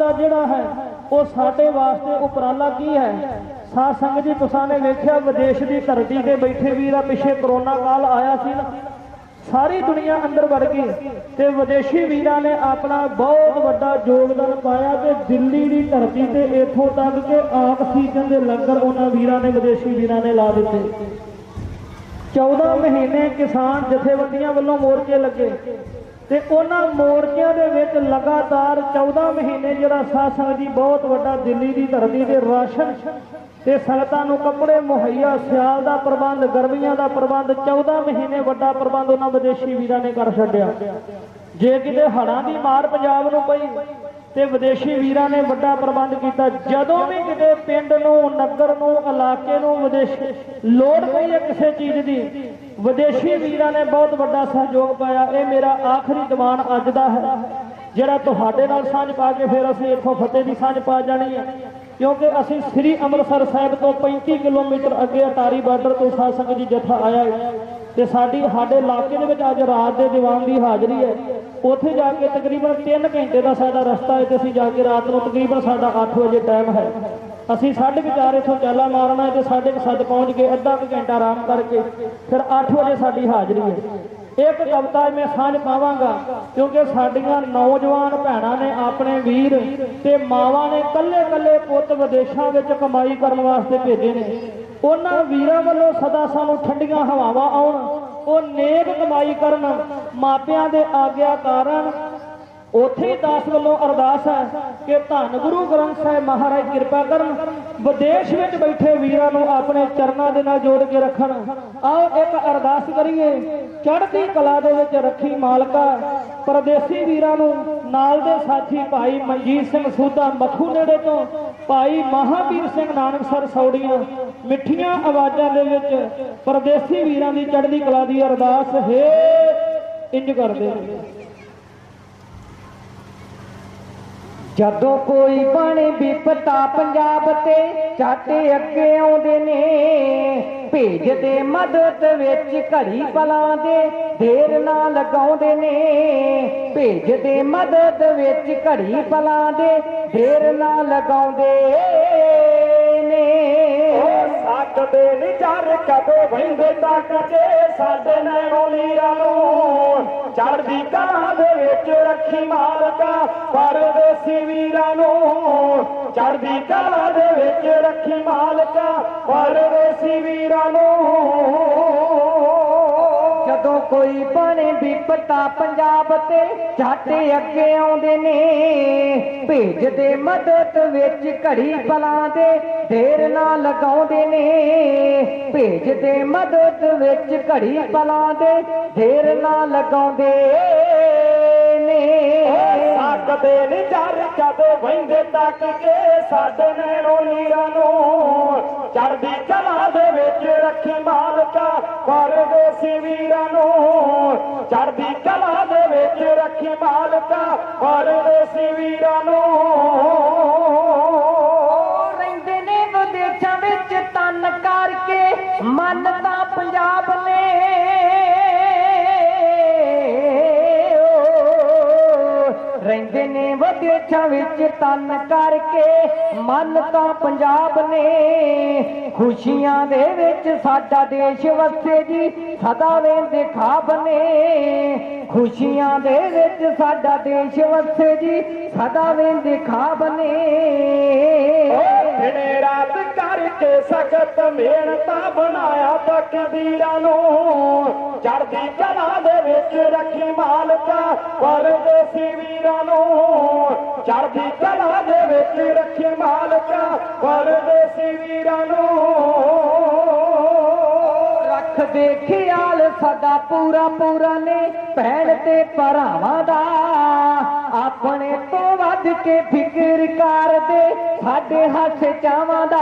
ਦਾ ਜਿਹੜਾ ਹੈ, ਉਹ ਸਾਡੇ ਵਾਸਤੇ ਉਪਰਾਲਾ ਕੀ ਹੈ? ਸਾਧ ਸੰਗਤ ਜੀ, ਤੁਸਾਂ ਨੇ ਵੇਖਿਆ, ਵਿਦੇਸ਼ ਦੀ ਧਰਤੀ ਤੇ ਬੈਠੇ ਵੀਰ ਆ ਪਿੱਛੇ ਕਰੋਨਾ ਕਾਲ ਆਇਆ ਸੀ ਨਾ, ਸਾਰੀ ਦੁਨੀਆ ਅੰਦਰ ਵੜ ਗਈ ਤੇ ਵਿਦੇਸ਼ੀ ਵੀਰਾਂ ਨੇ ਆਪਣਾ ਬਹੁਤ ਵੱਡਾ ਯੋਗਦਾਨ ਪਾਇਆ ਤੇ ਦਿੱਲੀ ਦੀ ਧਰਤੀ ਤੇ ਇੱਥੋਂ ਤੱਕ ਕਿ ਆਕਸੀਜਨ ਦੇ ਲੰਗਰ ਉਹਨਾਂ ਵੀਰਾਂ ਨੇ, ਵਿਦੇਸ਼ੀ ਵੀਰਾਂ ਨੇ ਲਾ ਦਿੱਤੇ। 14 ਮਹੀਨੇ ਕਿਸਾਨ ਜਥੇਬੰਦੀਆਂ ਵੱਲੋਂ ਮੋਰਚੇ ਲੱਗੇ। ਤੇ ਉਹਨਾਂ ਮੋਰਚਿਆਂ ਦੇ ਵਿੱਚ ਲਗਾਤਾਰ 14 ਮਹੀਨੇ ਜਿਹੜਾ ਸਾਧ ਸੰਗਤ ਜੀ ਬਹੁਤ ਵੱਡਾ ਦਿੱਲੀ ਦੀ ਧਰਤੀ ਦੇ ਰਾਸ਼ਨ ਤੇ ਸੰਗਤਾਂ ਨੂੰ ਕੱਪੜੇ, ਮੁਹੱਈਆ, ਸਿਆਲ ਦਾ ਪ੍ਰਬੰਧ, ਗਰਮੀਆਂ ਦਾ ਪ੍ਰਬੰਧ 14 ਮਹੀਨੇ ਵੱਡਾ ਪ੍ਰਬੰਧ ਉਹਨਾਂ ਵਿਦੇਸ਼ੀ ਵੀਰਾਂ ਨੇ ਕਰ ਛੱਡਿਆ। ਜੇ ਕਿਤੇ ਹੜ੍ਹਾਂ ਦੀ ਮਾਰ ਪੰਜਾਬ ਨੂੰ ਪਈ ਤੇ ਵਿਦੇਸ਼ੀ ਵੀਰਾਂ ਨੇ ਵੱਡਾ ਪ੍ਰਬੰਧ ਕੀਤਾ। ਜਦੋਂ ਵੀ ਕਿਤੇ ਪਿੰਡ ਨੂੰ, ਨਗਰ ਨੂੰ, ਇਲਾਕੇ ਨੂੰ ਵਿਦੇਸ਼ ਲੋੜ ਪਈ ਹੈ ਕਿਸੇ ਚੀਜ਼ ਦੀ ਵਿਦੇਸ਼ੀ ਵੀਰਾਂ ਨੇ ਬਹੁਤ ਵੱਡਾ ਸਹਿਯੋਗ ਪਾਇਆ। ਇਹ ਮੇਰਾ ਆਖਰੀ ਦੀਵਾਨ ਅੱਜ ਦਾ ਹੈ। ਜਿਹੜਾ ਤੁਹਾਡੇ ਨਾਲ ਸਾਂਝ ਪਾ ਕੇ ਫਿਰ ਅਸੀਂ ਇੱਥੋਂ ਫਤਿਹ ਦੀ ਸਾਂਝ ਪਾ ਜਾਣੀ ਹੈ। ਕਿਉਂਕਿ ਅਸੀਂ ਸ੍ਰੀ ਅੰਮ੍ਰਿਤਸਰ ਸਾਹਿਬ ਤੋਂ 35 ਕਿਲੋਮੀਟਰ ਅੱਗੇ ਅਟਾਰੀ ਬਾਰਡਰ ਤੋਂ ਸਾਧ ਸੰਗਤ ਜੀ ਜਥਾ ਆਇਆ ਹੈ ਤੇ ਸਾਡੀ ਸਾਡੇ ਇਲਾਕੇ ਦੇ ਵਿੱਚ ਅੱਜ ਰਾਤ ਦੇ ਦੀਵਾਨ ਦੀ ਹਾਜ਼ਰੀ ਹੈ। ਉੱਥੇ ਜਾ ਕੇ ਤਕਰੀਬਨ 3 ਘੰਟੇ ਦਾ ਸਾਡਾ ਰਸਤਾ ਹੈ ਤੇ ਅਸੀਂ ਜਾ ਕੇ ਰਾਤ ਨੂੰ ਤਕਰੀਬਨ ਸਾਡਾ 8 ਵਜੇ ਟਾਈਮ ਹੈ। ਅਸੀਂ ਸਾਢੇ ਕੁ ਚਾਰ ਚਾਲਾ ਮਾਰਨਾ ਹੈ ਤੇ ਸਾਢੇ ਕੁ ਸੱਤ ਪਹੁੰਚ ਕੇ ਅੱਧਾ ਕੁ ਘੰਟਾ ਆਰਾਮ ਕਰਕੇ, ਫਿਰ 8 ਵਜੇ ਸਾਡੀ ਹਾਜ਼ਰੀ ਹੈ। ਇੱਕ ਕਵਿਤਾ ਮੈਂ ਸਾਂਝ ਪਾਵਾਂਗਾ, ਕਿਉਂਕਿ ਸਾਡੀਆਂ ਨੌਜਵਾਨ ਭੈਣਾਂ ਨੇ ਆਪਣੇ ਵੀਰ ਤੇ ਮਾਵਾਂ ਨੇ ਕੱਲੇ ਕੱਲੇ ਪੁੱਤ ਵਿਦੇਸ਼ਾਂ ਵਿੱਚ ਕਮਾਈ ਕਰਨ ਵਾਸਤੇ ਭੇਜੇ ਨੇ। ਉਹਨਾਂ ਵੀਰਾਂ ਵੱਲੋਂ ਸਦਾ ਸਾਨੂੰ ਠੰਡੀਆਂ ਹਵਾਵਾਂ ਆਉਣ, ਉਹ ਨੇਕ ਕਮਾਈ ਕਰਨ, ਮਾਪਿਆਂ ਦੇ ਆਗਿਆ ਕਾਰਨ ਉਥੇ ਦਾਸ ਵੱਲੋਂ ਅਰਦਾਸ ਹੈ ਕਿ ਧੰਨ ਗੁਰੂ ਗ੍ਰੰਥ ਸਾਹਿਬ ਮਹਾਰਾਜ, ਕਿਰਪਾ ਕਰਨ, ਵਿਦੇਸ਼ ਵਿੱਚ ਬੈਠੇ ਵੀਰਾਂ ਨੂੰ ਆਪਣੇ ਚਰਨਾਂ ਦੇ ਨਾਲ ਜੋੜ ਕੇ ਰੱਖਣ। ਆਓ ਇੱਕ ਅਰਦਾਸ ਕਰੀਏ। ਚੜ੍ਹਦੀ ਕਲਾ ਦੇ ਵਿੱਚ ਰੱਖੀ ਮਾਲਕਾ ਪਰਦੇਸੀ ਵੀਰਾਂ ਨੂੰ ਨਾਲ ਦੇ ਸਾਥੀ ਭਾਈ ਮਨਜੀਤ ਸਿੰਘ ਸੂਦਾ ਮੱਖੂ ਨੇੜੇ ਤੋਂ ਭਾਈ ਮਹਾਵੀਰ ਸਿੰਘ ਨਾਨਕਸਰ ਸੌੜੀਆਂ ਮਿੱਠੀਆਂ ਆਵਾਜ਼ਾਂ ਦੇ ਵਿੱਚ ਪਰਦੇਸੀ ਵੀਰਾਂ ਦੀ ਚੜ੍ਹਦੀ ਕਲਾ ਦੀ ਅਰਦਾਸ ਹੈ ਇੰਜ ਕਰਦੇ। ਨੇ ਜਦੋਂ ਕੋਈ ਬਣੇ ਵਿਪਤਾ ਪੰਜਾਬ ਤੇ ਝਾਟੇ ਅੱਗੇ ਆਉਂਦੇ ਨੇ ਭੇਜਦੇ ਮਦਦ ਵਿੱਚ ਘੜੀ ਪਲਾਂ ਦੇ ਢੇਰ ਨਾ ਲਗਾਉਂਦੇ ਨੇ ਭੇਜਦੇ ਮਦਦ ਵਿੱਚ ਘੜੀ ਪਲਾਂ ਦੇ ਢੇਰ ਨਾ ਲਗਾਉਂਦੇ। ਸਕਦੇ ਨੀ ਚਰ ਕਦੋਂ ਵਹਿੰਦੇ ਤੱਕ ਜੇ ਸਾਡੇ ਨੈਣੋਂ ਲੀਰਾਂ ਨੂੰ। ਚੜਦੀ ਕਲਾਂ ਦੇ ਵਿੱਚ ਰੱਖੀ ਮਾਲਕਾ, ਪਰਦੇਸੀ ਵੀਰਾਂ ਨੂੰ। ਚੜਦੀ ਕਲਾਂ ਦੇ ਵਿੱਚ ਰੱਖੀ ਮਾਲਕਾ, ਪਰਦੇਸੀ ਵੀਰਾਂ ਨੂੰ। ਕੋਈ ਬਣੇ ਵਿਪਤਾ ਪੰਜਾਬ ਤੇ ਝਾਟੇ ਅੱਗੇ ਆਉਂਦੇ ਨੇ। ਭੇਜਦੇ ਮਦਦ ਵਿੱਚ ਘੜੀ ਪਲਾਂ ਦੇ ਢੇਰ ਨਾ ਲਗਾਉਂਦੇ ਨੇ। ਭੇਜਦੇ ਮਦਦ ਵਿੱਚ ਘੜੀ ਪਲਾਂ ਦੇ ਢੇਰ ਨਾ ਲਗਾਉਂਦੇ। ਸਕਦੇ ਨੀ ਚਰ ਕਦੋਂ ਵਹਿੰਦੇ ਤੱਕ ਕੇ ਸਾਡੇ ਨੈਣੋਂ ਲੀਰਾਂ ਨੂੰ ਚੜਦੀ ਕਲਾ ਦੇ ਵਿੱਚ ਰੱਖੀ ਮਾਲਕਾ ਪਰਦੇਸੀ ਵੀਰਾਂ ਨੂੰ ਚੜਦੀ ਕਲਾ ਦੇ ਵਿੱਚ ਰੱਖੀ ਮਾਲਕਾ ਪਰਦੇਸੀ ਵੀਰਾਂ ਨੂੰ। ਰਹਿੰਦੇ ਨੇ ਵਿਦੇਸ਼ਾਂ ਵਿੱਚ ਤਨ ਕਰਕੇ, ਮਨ ਤਾਂ ਪੰਜਾਬ ਨੇ। ਰਹਿੰਦੇ ਨੇ ਵਿਦੇਸ਼ਾਂ ਵਿੱਚ ਤਨ ਕਰਕੇ, ਮਨ ਤਾਂ ਪੰਜਾਬ ਨੇ। ਖੁਸ਼ੀਆਂ ਦੇ ਵਿੱਚ ਸਾਡਾ ਦੇਸ਼ ਵਸੇ ਜੀ, ਸਦਾ ਵੇਂਦੇ ਖਾਬ ਨੇ। ਖੁਸ਼ੀਆਂ ਦੇ ਵਿੱਚ ਸਾਡਾ ਦੇਸ਼ ਵਸੇ ਜੀ, ਸਦਾ ਵੇਂਦੇ ਖਾਬ ਨੇ। ਦਿਨੇ ਰਾਤ ਕਰਕੇ ਸਖਤ ਮਿਹਨਤਾਂ ਬਣਾਇਆ ਤਕਦੀਰਾਂ ਨੂੰ। ਚੜਦੀ ਕਲਾ ਦੇ ਵਿੱਚ ਰੱਖੀ ਮਾਲਕਾ ਪਰਦੇਸੀ ਵੀਰਾਂ ਨੂੰ। ਚੜਦੀ ਕਲਾ ਦੇ ਵਿੱਚ ਰੱਖੀ ਮਾਲਕਾ ਪਰਦੇਸੀ ਵੀਰਾਂ ਨੂੰ। ਰੱਖਦੇ ਖਿਆਲ ਸਦਾ ਪੂਰਾ ਪੂਰਾ ਨੇ, ਭੈਣ ਤੇ ਭਰਾਵਾਂ ਦਾ। ਆਪਣੇ ਤੋਂ ਵੱਧ ਕੇ ਫਿਕਰ ਕਰਦੇ, ਸਾਡੇ ਹੱਥ ਚਾਵਾਂ ਦਾ।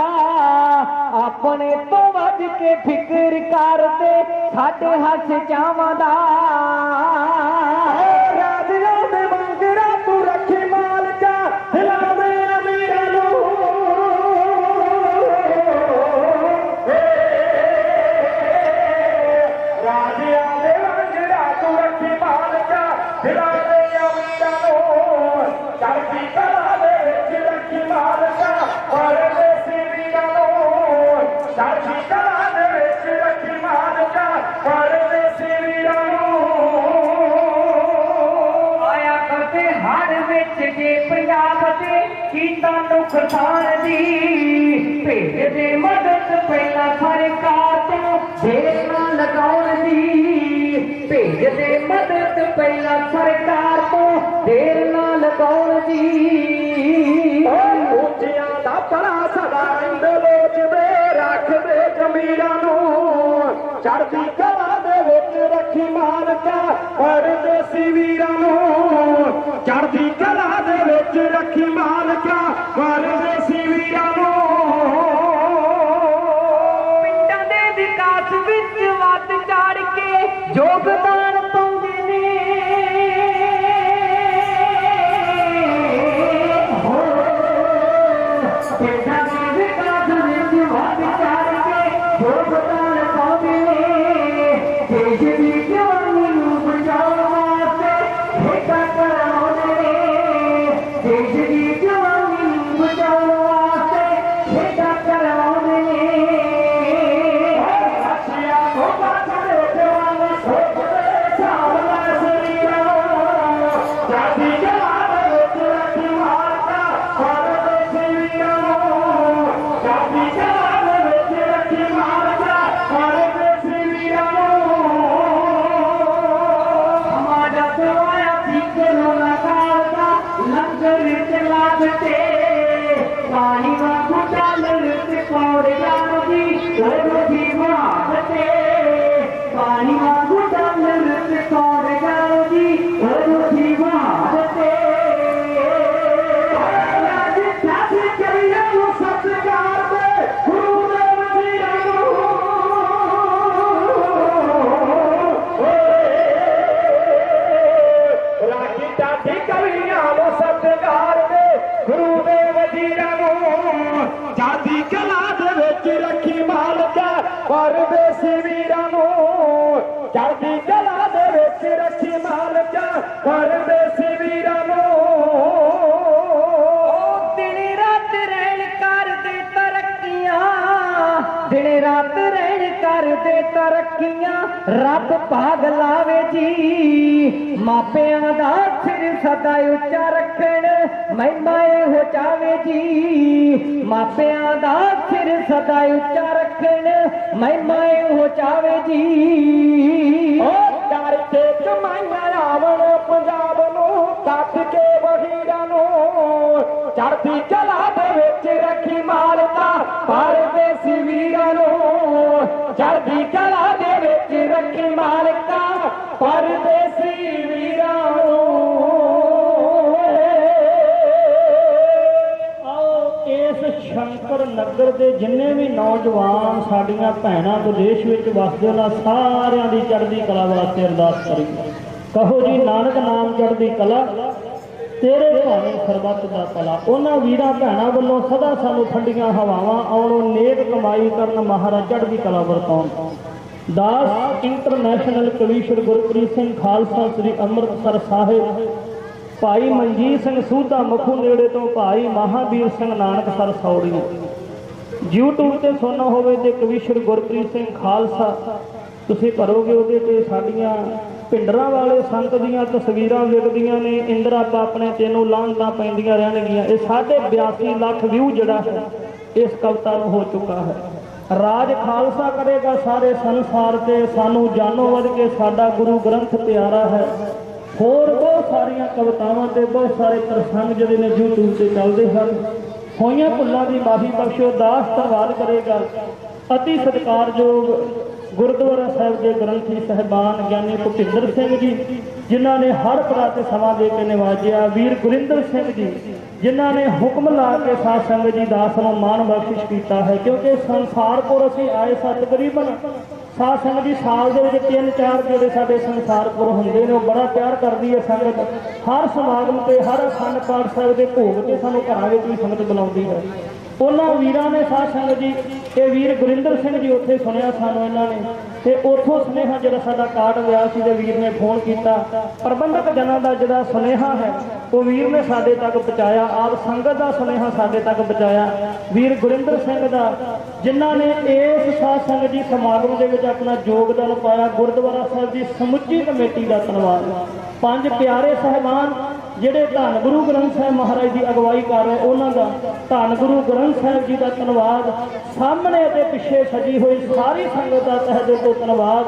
ਆਪਣੇ ਤੋਂ ਵੱਧ ਕੇ ਫਿਕਰ ਕਰਦੇ, ਸਾਡੇ ਹੱਥ ਚਾਵਾਂ ਦਾ। ਸਾਡੀ ਕਲਾ ਦੇ ਵਿੱਚ ਰੱਖੀ ਮਾਲਕਾ ਪਰਦੇ ਸਿਵੀਰਾਂ ਨੂੰ ਆਇਆ ਕਰਦੇ ਹਰ ਵਿੱਚ ਕੇ ਪੰਜਾਬ ਤੇ ਕੀਤਾ ਨੁਕਸਾਨ ਦੀ। ਭੇਜ ਦੇ ਮਦਦ ਪਹਿਲਾਂ ਸਰਕਾਰ ਤੋਂ ਦੇਰ ਨਾ ਲਗਾਉਣ ਦੀ। ਭੇਜ ਦੇ ਮਦਦ ਪਹਿਲਾਂ ਸਰਕਾਰ ਤੋਂ ਦੇਰ ਨਾ ਲਗਾਉਣ ਦੀ। ਮਾਲਕਾ ਪਰਦੇਸੀ ਵੀਰਾਂ ਨੂੰ ਚੜ੍ਹਦੀ ਕਲਾ ਦੇ ਵਿੱਚ ਰੱਖੀ ਮਾਲਕਾ ਪਰਦੇਸੀ ਵੀਰਾਂ ਨੂੰ। ਪਿੰਡਾਂ ਦੇ ਵਿਕਾਸ ਵਿੱਚ ਵੱਧ ਚੜ ਕੇ ਯੋਗਦਾਨ ਪਾਉਂਦੇ ਨੇ। ਪਿੰਡਾਂ ਦੇ ਵਿਕਾਸ ਵਿੱਚ ਵੱਧ ਚੜ ਕੇ ਯੋਗਦਾਨ ਪਾਉਂਦੇ ਨੇ। ਦੇਸ਼ ਦੀ ਜਵਾਨੀ Bye. ਮਾਲਕਾ ਪਰਦੇਸੀ ਵੀਰਾਂ ਨੂੰ। ਦਿਨ ਰਾਤ ਰਹਿਣ ਕਰਦੇ ਤਰੱਕੀਆਂ। ਦਿਨ ਰਾਤ ਰਹਿਣ ਕਰਦੇ ਤਰੱਕੀਆਂ। ਰੱਬ ਭਾਗ ਲਾਵੇ ਜੀ। ਮਾਪਿਆਂ ਦਾ ਸਿਰ ਸਦਾ ਉੱਚਾ ਰੱਖਣ। ਮਹਿਮਾ ਹੋ ਜਾਵੇ ਜੀ। ਮਾਪਿਆਂ ਦਾ ਸਿਰ ਸਦਾ ਉੱਚਾ ਰੱਖਣ। ਮਹਿਮਾ ਹੋ ਜਾਵੇ ਜੀ। ਓ ਕਰਕੇ ਕਮਾਈਆਂ ਆਵਣ ਪੰਜਾਬ ਨੂੰ ਕੱਟ ਕੇ ਵਹੀਰਾਂ ਨੂੰ। ਚੜਦੀ ਕਲਾ ਦੇ ਵਿੱਚ ਰੱਖੀ ਮਾਲਕਾ ਪਰਦੇਸੀ ਵੀਰਾਂ ਨੂੰ। ਚੜਦੀ ਕਲਾ ਦੇ ਵਿੱਚ ਰੱਖੀ ਮਾਲਕਾ ਪਰਦੇਸੀ ਵੀਰਾਂ ਸ਼ੰਕਰ ਨਗਰ ਦੇ ਜਿੰਨੇ ਵੀ ਨੌਜਵਾਨ ਸਾਡੀਆਂ ਭੈਣਾਂ ਵਿਦੇਸ਼ ਵਿੱਚ ਵਸਦੇ ਉਹਨਾਂ ਸਾਰਿਆਂ ਦੀ ਚੜ੍ਹਦੀ ਕਲਾ ਵਾਸਤੇ ਅਰਦਾਸ ਕਰੀ। ਕਹੋ ਜੀ, ਨਾਨਕ ਨਾਮ ਚੜ੍ਹਦੀ ਕਲਾ, ਤੇਰੇ ਭਾਵੇਂ ਸਰਬੱਤ ਦਾ ਭਲਾ। ਉਹਨਾਂ ਵੀਰਾਂ ਭੈਣਾਂ ਵੱਲੋਂ ਸਦਾ ਸਾਨੂੰ ਠੰਡੀਆਂ ਹਵਾਵਾਂ ਆਉਣੋਂ ਨੇਕ ਕਮਾਈ ਕਰਨ ਮਹਾਰਾਜ ਚੜ੍ਹਦੀ ਕਲਾ ਵਰਤਾਉਣ ਦਾਸ ਇੰਟਰਨੈਸ਼ਨਲ ਕਵੀਸ਼ਰ ਗੁਰਪ੍ਰੀਤ ਸਿੰਘ ਖਾਲਸਾ, ਸ੍ਰੀ ਅੰਮ੍ਰਿਤਸਰ ਸਾਹਿਬ ਭਾਈ ਮਨਜੀਤ ਸਿੰਘ ਸੂਧਾ ਮਖੂ ਨੇੜੇ ਤੋਂ ਭਾਈ ਮਹਾਵੀਰ ਸਿੰਘ ਨਾਨਕ ਨਾਨਕਸਰ ਸੌੜੀ YouTube ਤੇ ਸੁਣਨਾ ਹੋਵੇ ਤੇ ਕਵੀਸ਼ਰ ਗੁਰਪ੍ਰੀਤ ਸਿੰਘ ਖਾਲਸਾ, ਤੁਸੀਂ ਭਰੋਗੇ ਉਹਦੇ ਤੇ ਸਾਡੀਆਂ ਭਿੰਡਰਾਂ ਵਾਲੇ ਸੰਤ ਦੀਆਂ ਤਸਵੀਰਾਂ ਵਿਕਦੀਆਂ ਨੇ, ਇੰਦਰਾ ਆਪਣੇ ਤੈਨੂੰ ਲਾਂਘਾਂ ਪੈਂਦੀਆਂ ਰਹਿਣਗੀਆਂ। ਇਹ ਸਾਢੇ 82 ਲੱਖ ਵਿਊ ਜਿਹੜਾ ਹੈ, ਇਸ ਕਵਿਤਾ ਨੂੰ ਹੋ ਚੁੱਕਾ ਹੈ। ਰਾਜ ਖਾਲਸਾ ਕਰੇਗਾ ਸਾਰੇ ਸੰਸਾਰ ਤੇ, ਸਾਨੂੰ ਜਾਨੋ ਵੱਧ ਕੇ ਸਾਡਾ ਗੁਰੂ ਗ੍ਰੰਥ ਪਿਆਰਾ ਹੈ। ਹੋਰ ਬਹੁਤ ਸਾਰੀਆਂ ਕਵਿਤਾਵਾਂ ਤੇ ਬਹੁਤ ਸਾਰੇ ਪ੍ਰਸੰਗ ਜਿਹੜੇ ਨੇ YouTube ਤੇ ਚੱਲਦੇ ਹਨ। ਹੋਈਆਂ ਭੁੱਲਾਂ ਦੀ ਮਾਫੀ ਬਖਸ਼ੋ, ਦਾਸ ਧੰਨਵਾਦ ਕਰੇਗਾ। ਅਤੀ ਸਤਿਕਾਰਯੋਗ ਗੁਰਦੁਆਰਾ ਸਾਹਿਬ ਦੇ ਗ੍ਰੰਥੀ ਸਹਿਬਾਨ ਗਿਆਨੀ ਭੁਪਿੰਦਰ ਸਿੰਘ ਜੀ, ਜਿਨ੍ਹਾਂ ਨੇ ਹਰ ਤਰ੍ਹਾਂ ਤੇ ਸਮਾਂ ਦੇ ਕੇ ਨਿਵਾਜਿਆ। ਵੀਰ ਗੁਰਿੰਦਰ ਸਿੰਘ ਜੀ, ਜਿਨ੍ਹਾਂ ਨੇ ਹੁਕਮ ਲਾ ਕੇ ਸਾਧ ਸੰਗਤ ਜੀ ਦਾਸ ਨੂੰ ਮਾਣ ਬਖਸ਼ਿਸ਼ ਕੀਤਾ ਹੈ, ਕਿਉਂਕਿ ਸੰਸਾਰਪੁਰ ਅਸੀਂ ਆਏ ਸਾ ਤਕਰੀਬਨ ਸਾਧ ਸੰਗਤ ਜੀ, ਸਾਲ ਦੇ ਵਿੱਚ ਤਿੰਨ ਚਾਰ ਜਿਹੜੇ ਸਾਡੇ ਸੰਸਾਰਪੁਰ ਹੁੰਦੇ ਨੇ, ਉਹ ਬੜਾ ਪਿਆਰ ਕਰਦੀ ਹੈ ਸੰਗਤ। ਹਰ ਸਮਾਗਮ ਤੇ, ਹਰ ਅਖੰਡ ਪਾਠ ਸਾਹਿਬ ਦੇ ਭੋਗ ਤੇ ਸਾਨੂੰ ਘਰਾਂ ਵਿੱਚ ਵੀ ਸੰਗਤ ਬੁਲਾਉਂਦੀ ਹੈ। ਉਹਨਾਂ ਵੀਰਾਂ ਨੇ ਸਾਧ ਸੰਗਤ ਜੀ, ਇਹ ਵੀਰ ਗੁਰਿੰਦਰ ਸਿੰਘ ਜੀ ਉੱਥੇ ਸੁਣਿਆ ਸਾਨੂੰ ਇਹਨਾਂ ਨੇ, ਤੇ ਉੱਥੋਂ ਸੁਨੇਹਾ ਜਿਹੜਾ ਸਾਡਾ ਕਾਰਡ ਗਿਆ ਸੀ ਤੇ ਵੀਰ ਨੇ ਫੋਨ ਕੀਤਾ। ਪ੍ਰਬੰਧਕ ਜਨਾਂ ਦਾ ਜਿਹੜਾ ਸੁਨੇਹਾ ਹੈ, ਉਹ ਵੀਰ ਨੇ ਸਾਡੇ ਤੱਕ ਪਹੁੰਚਾਇਆ, ਆਪ ਸੰਗਤ ਦਾ ਸੁਨੇਹਾ ਸਾਡੇ ਤੱਕ ਪਹੁੰਚਾਇਆ। ਵੀਰ ਗੁਰਿੰਦਰ ਸਿੰਘ ਦਾ, ਜਿਨ੍ਹਾਂ ਨੇ ਇਸ ਸਾਧ ਸੰਗਤ ਜੀ ਸਮਾਗਮ ਦੇ ਵਿੱਚ ਆਪਣਾ ਯੋਗਦਾਨ ਪਾਇਆ, ਗੁਰਦੁਆਰਾ ਸਾਹਿਬ ਦੀ ਸਮੁੱਚੀ ਕਮੇਟੀ ਦਾ ਧੰਨਵਾਦ। ਪੰਜ ਪਿਆਰੇ ਸਹਿਬਾਨ ਜਿਹੜੇ ਧੰਨ ਗੁਰੂ ਗ੍ਰੰਥ ਸਾਹਿਬ ਮਹਾਰਾਜ ਦੀ ਅਗਵਾਈ ਕਰ ਰਹੇ, ਉਹਨਾਂ ਦਾ ਧੰਨ ਗੁਰੂ ਗ੍ਰੰਥ ਸਾਹਿਬ ਜੀ ਦਾ ਧੰਨਵਾਦ। ਸਾਹਮਣੇ ਅਤੇ ਪਿੱਛੇ ਸਜੀ ਹੋਈ ਸਾਰੀ ਸੰਗਤ ਦਾ ਤਹਿ ਦਿਲ ਤੋਂ ਧੰਨਵਾਦ।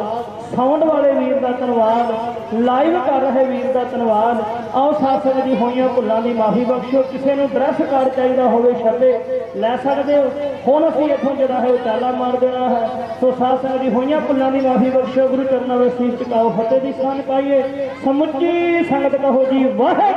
ਸਾਊਂਡ ਵਾਲੇ ਵੀਰ ਦਾ ਧੰਨਵਾਦ। ਲਾਈਵ ਕਰ ਰਹੇ ਵੀਰ ਦਾ ਧੰਨਵਾਦ। ਆਓ ਸਾਸਨ ਜੀ ਹੋਈਆਂ ਭੁੱਲਾਂ ਦੀ ਮਾਫੀ ਬਖਸ਼ੋ ਕਿਸੇ ਨੂੰ ਡਰੈਸ ਕਾਰਡ ਚਾਹੀਦਾ ਹੋਵੇ ਛੱਡੇ ਲੈ ਸਕਦੇ ਹੋ। ਹੁਣ ਅਸੀਂ ਇੱਥੋਂ ਜਿਹੜਾ ਹੈ ਉਚਾਲਾ ਮਾਰ ਦੇਣਾ ਹੈ। ਸੋ ਸਾਸਨ ਦੀ ਹੋਈਆਂ ਭੁੱਲਾਂ ਦੀ ਮਾਫੀ ਬਖਸ਼ੋ ਗੁਰੂ ਚਰਨਾਂ ਵਿੱਚ ਸੀਸ ਝੁਕਾਓ, ਫਤਿਹ ਦੀ ਸਾਨ ਪਾਈਏ। ਸਮੁੱਚੀ ਸੰਗਤ ਕਹੋ ਜੀ